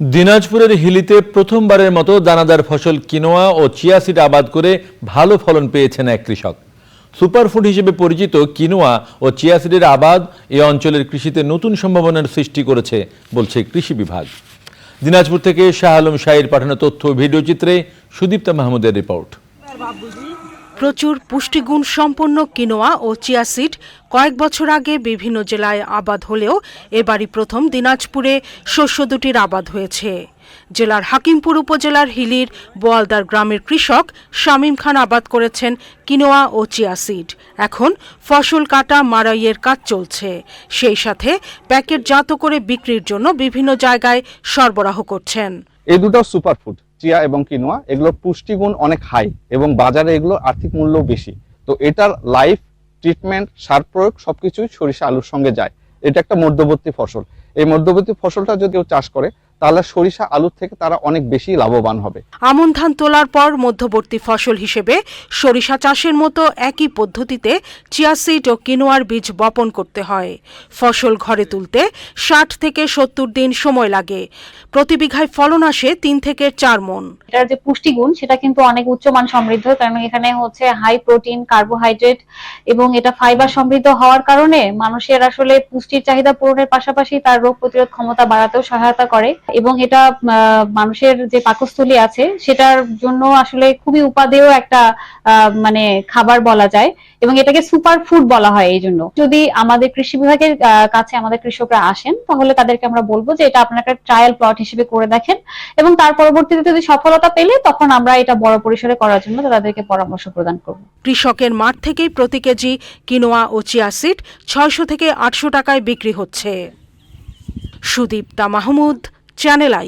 দিনাজপুরের হিলিতে প্রথমবারের মতো দানাদার ফসল কিনোয়া ও চিয়া সিড আবাদ করে ভালো ফলন পেয়েছেন এক কৃষক। সুপারফুড হিসেবে পরিচিত কিনোয়া ও চিয়া সিডের আবাদ এ অঞ্চলের কৃষিতে নতুন সম্ভাবনার সৃষ্টি করেছে, বলছে কৃষি বিভাগ। দিনাজপুর থেকে শাহ আলম শাহের পাঠানো তথ্য ও ভিডিও চিত্রে সুদীপ্তা মাহমুদের রিপোর্ট। প্রচুর পুষ্টিগুণ সম্পন্ন কিনোয়া ও চিয়া সিড কয়েক বছর আগে বিভিন্ন জেলায় আবাদ হলেও এবারই প্রথম দিনাজপুরে শস্য দুটির আবাদ হয়েছে। জেলার হাকিমপুর উপজেলার হিলির বোয়ালদার গ্রামের কৃষক শামীম খান আবাদ করেছেন কিনোয়া ও চিয়া সিড। এখন ফসল কাটা মারাইয়ের কাজ চলছে। সেই সাথে প্যাকেটজাত করে বিক্রির জন্য বিভিন্ন জায়গায় সরবরাহ করছেন। এই দুটো সুপারফুড চিয়া এবং কিনোয়া, এগুলোর পুষ্টিগুণ অনেক হাই এবং বাজারে এগুলো আর্থিক মূল্য বেশি। তো এটার লাইফ ট্রিটমেন্ট সার প্রয়োগ সবকিছুই সরিষা আলুর সঙ্গে যায়। এটা একটা মধ্যবর্তী ফসল। এই মধ্যবর্তী ফসলটা যদি কেউ চাষ করে তাহলে সরিষা আলুর থেকে তারা অনেক বেশি লাভবান হবে। আমন ধান তোলার পর মধ্যবর্তী ফসল হিসেবে সরিষা চাষের মতো একই পদ্ধতিতে চিয়াসিড ও কিনোয়ার বীজ বপন করতে হয়। ফসল ঘরে তুলতে ষাট থেকে সত্তর দিন সময় লাগে। প্রতি বিঘায় ফলন আসে তিন থেকে চার মন। এটার যে পুষ্টিগুণ সেটা কিন্তু অনেক উচ্চমান সমৃদ্ধ কারণ এখানে হচ্ছে হাই প্রোটিন কার্বোহাইড্রেট এবং এটা ফাইবার সমৃদ্ধ হওয়ার কারণে মানুষের আসলে পুষ্টির চাহিদা পূরণের পাশাপাশি তার রোগ প্রতিরোধ ক্ষমতা বাড়াতেও সহায়তা করে। এবং এটা মানুষের যে পাকস্থলী আছে, সেটার জন্য আসলে খুবই উপাদেয় একটা মানে খাবার বলা যায়। এবং এটাকে সুপার ফুড বলা হয় এই জন্য। যদি আমাদের কৃষি বিভাগের কাছে আমাদের কৃষকরা আসেন, তাহলে তাদেরকে আমরা বলব যে এটা আপনার একটা ট্রায়াল প্লট হিসেবে করে দেখেন। এবং তার পরবর্তীতে যদি সফলতা পেলে, তখন আমরা এটা বড় পরিসরে করার জন্য তাদেরকে পরামর্শ প্রদান করব। কৃষকের মাঠ থেকেই প্রতি কেজি কিনোয়া ও চিয়াসিড ছয়শো থেকে আটশো টাকায় বিক্রি হচ্ছে। Sudipta Mahmud Channel I.